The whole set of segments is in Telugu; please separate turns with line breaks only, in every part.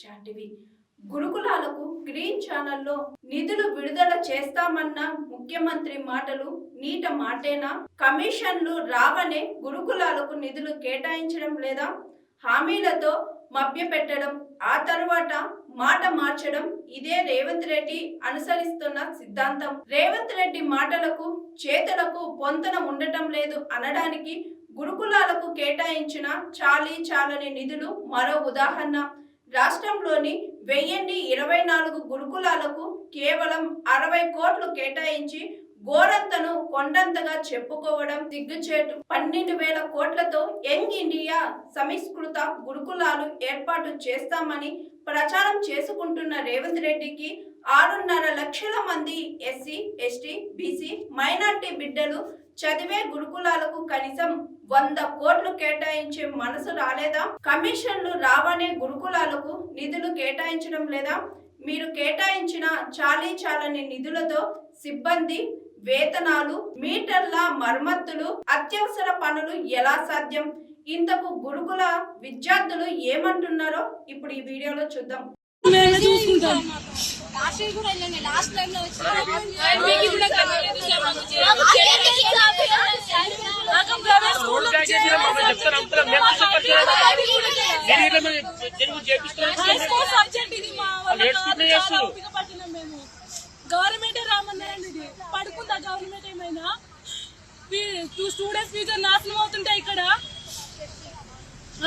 చాటివి గురుకులాలకు గ్రీన్ ఛానల్లో నిధులు విడుదల చేస్తామన్న ముఖ్యమంత్రి మాటలు నీట మాటేనా? కమిషన్లు రావనే గురుకులాలకు నిధులు కేటాయించడం లేదా? హామీలతో మభ్యపెట్టడం ఆ తర్వాత మాట మార్చడం ఇదే రేవంత్ రెడ్డి అనుసరిస్తున్న సిద్ధాంతం. రేవంత్ రెడ్డి మాటలకు చేతులకు పొంతన ఉండటం లేదు అనడానికి గురుకులాలకు కేటాయించిన చాలీ చాలని నిధులు మరో ఉదాహరణ. రాష్ట్రంలోని వెయ్యిన్ని ఇరవై నాలుగు గురుకులాలకు కేవలం అరవై కోట్లు కేటాయించి గోరంతను కొండంతగా చెప్పుకోవడం దిగ్గుచేటు. పన్నెండు వేల కోట్లతో యంగ్ ఇండియా సంస్కృత గురుకులాలు ఏర్పాటు చేస్తామని ప్రచారం చేసుకుంటున్న రేవంత్ రెడ్డికి ఆరున్నర లక్షల మంది ఎస్సీ ఎస్టీ బీసీ మైనార్టీ బిడ్డలు చదివే గురుకులాలకు కనీసం వంద కోట్లు కేటాయించే మనసు రాలేదా? కమిషన్లు రావనే గురుకులాలకు నిధులు కేటాయించడం లేదా? మీరు కేటాయించిన చాలీ చాలని నిధులతో సిబ్బంది వేతనాలు మీటర్ల మరమ్మతులు అత్యవసర పనులు ఎలా సాధ్యం? ఇంతకు గురుకుల విద్యార్థులు ఏమంటున్నారో ఇప్పుడు ఈ వీడియోలో చూద్దాం.
మేమే చూసుకుంటాం.
లాస్ట్ ఇయర్ కూడా వెళ్ళండి. లాస్ట్ టైం లో
ప్రైవేట్ స్కూల్లో హై స్కూల్ సబ్జెక్ట్ ఇది మా వాళ్ళ చాలా ఓపిక పట్టినాం మేము. గవర్నమెంట్ రామన్నారండి ఇది. పడుకుందా గవర్నమెంట్ ఏమైనా? స్టూడెంట్స్ ఫ్యూచర్ నాశనం అవుతుంటాయి ఇక్కడ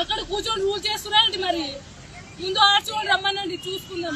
అక్కడ కూర్చొని రూల్ చేస్తున్నారండి మరి. ముందు ఆర్చుకొని రమ్మనండి చూసుకుందాం